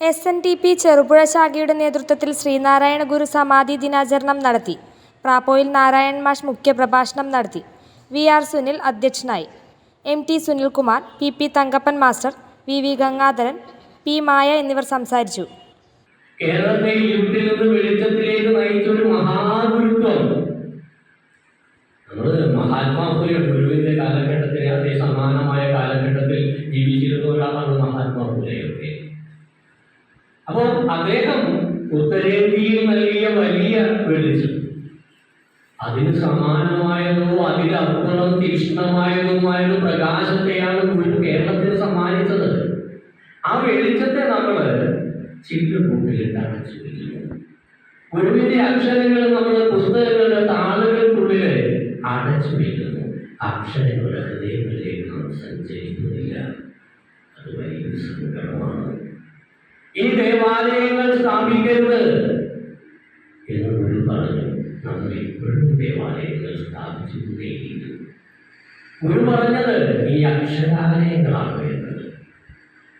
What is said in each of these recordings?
S N D P Cherupuzha ശാഖയുടെ നേതൃത്വത്തിൽ ശ്രീനാരായണ ഗുരു സമാധി ദിനാചരണം നടത്തി. പ്രാപ്പോയിൽ നാരായൺ മാഷ് മുഖ്യപ്രഭാഷണം നടത്തി. വി ആർ സുനിൽ അധ്യക്ഷനായി. M T Sunilkumar P P Thankappan master V V Gangadharan P Maya എന്നിവർ സംസാരിച്ചു. കേരളത്തെ ഇരുട്ടിൽ നിന്ന് വെളിച്ചത്തിലേക്ക് നയിച്ച ഒരു മഹാഗുരുത്വം. നമ്മൾ മഹാത്മാപുരം ഗുരുവിന്റെ കാലഘട്ടത്തിന് അതേ സമാനമായ കാലഘട്ടത്തിൽ ജീവിച്ചിരുന്ന ഒരാളാണ് മഹാത്മാപുരയൊക്കെ അപ്പോൾ അദ്ദേഹം ഉത്തരേന്ത്യയിൽ നൽകിയ വലിയ വെളിച്ചം. അതിന് സമാനമായതോ അതിലപ്പുറം തീക്ഷ്ണമായതുമായ ഒരു പ്രകാശത്തെയാണ് ഗുരു കേരളത്തിന് സമ്മാനിച്ചത്. ആ വെളിച്ചത്തെ നമ്മൾ വയ്ക്കുന്നു ഗുരുവിന്റെ അക്ഷരങ്ങൾ നമ്മൾ പുസ്തകങ്ങളുടെ താളുകൾക്കുള്ളിൽ അടച്ചു വയ്ക്കുന്നു അക്ഷരങ്ങളുടെ ഹൃദയങ്ങളിലേക്ക് ദേവാലയങ്ങൾ സ്ഥാപിക്കരുത് എന്ന് ഗുരു പറഞ്ഞു നമ്മൾ ഇപ്പോഴും ദേവാലയങ്ങൾ സ്ഥാപിച്ചുകൊണ്ടേയിരിക്കുന്നു ഗുരു പറഞ്ഞത് ഈ അക്ഷരാലയങ്ങളാണ് വേണ്ടത്.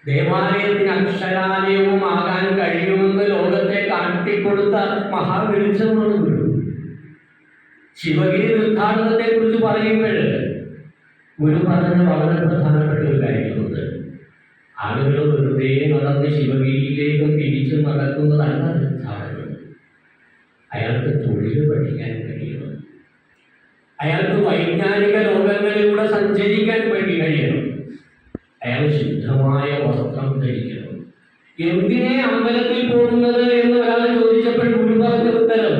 ദേവാലയത്തിന് അക്ഷരാലയവും ആകാൻ കഴിയുമെന്ന് ലോകത്തെ കാട്ടിക്കൊടുത്ത മഹാവെളിച്ചമാണ് ഗുരു ശിവഗിരി ഉദ്ഘാടനത്തെ കുറിച്ച് പറയുമ്പോൾ ഗുരു പറഞ്ഞ വളരെ പ്രധാനപ്പെട്ട ഒരു കാര്യമുണ്ട് ആളുകൾ വെറുതെ നടന്ന് ശിവഗിരിയിലേക്കും തിരിച്ചും നടക്കുന്നതല്ല തീർത്ഥാടനം അയാൾക്ക് തൊഴിൽ പഠിക്കാൻ കഴിയണം. അയാൾക്ക് വൈജ്ഞാനിക ലോകങ്ങളിലൂടെ സഞ്ചരിക്കാൻ വേണ്ടി കഴിയണം. അയാൾ ശുദ്ധമായ വസ്ത്രം ധരിക്കണം. എന്തിനെ അമ്പലത്തിൽ പോകുന്നത് എന്ന് ഒരാൾ ചോദിച്ചപ്പോൾ ഗുരു പറഞ്ഞ ഉത്തരം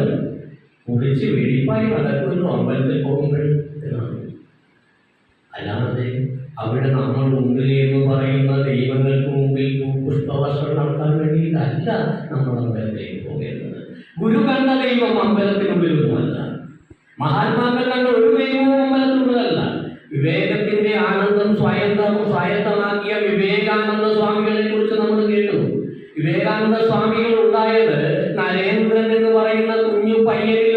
കുളിച്ച് വെടിപ്പായി നടക്കുന്നു അമ്പലത്തിൽ പോകുമ്പോൾ അല്ലാതെ അവിടെ നമ്മൾ എന്ന് വേണ്ടിയിട്ടല്ല നമ്മൾ അമ്പലത്തിലേക്ക് പോകേണ്ടത് ഗുരു കണ്ട ദൈവം അമ്പലത്തിനുള്ളിലൊന്നുമല്ല മഹാത്മാക്കൾ കണ്ട ഒരു ദൈവവും അമ്പലത്തിനുള്ളതല്ല വിവേകത്തിന്റെ ആനന്ദം സ്വയന്തം സ്വായത്തമാക്കിയ വിവേകാനന്ദ സ്വാമികളെ കുറിച്ച് നമ്മൾ കേട്ടു. വിവേകാനന്ദ സ്വാമികൾ ഉണ്ടായത് നരേന്ദ്രൻ എന്ന് പറയുന്ന കുഞ്ഞു പയ്യനിൽ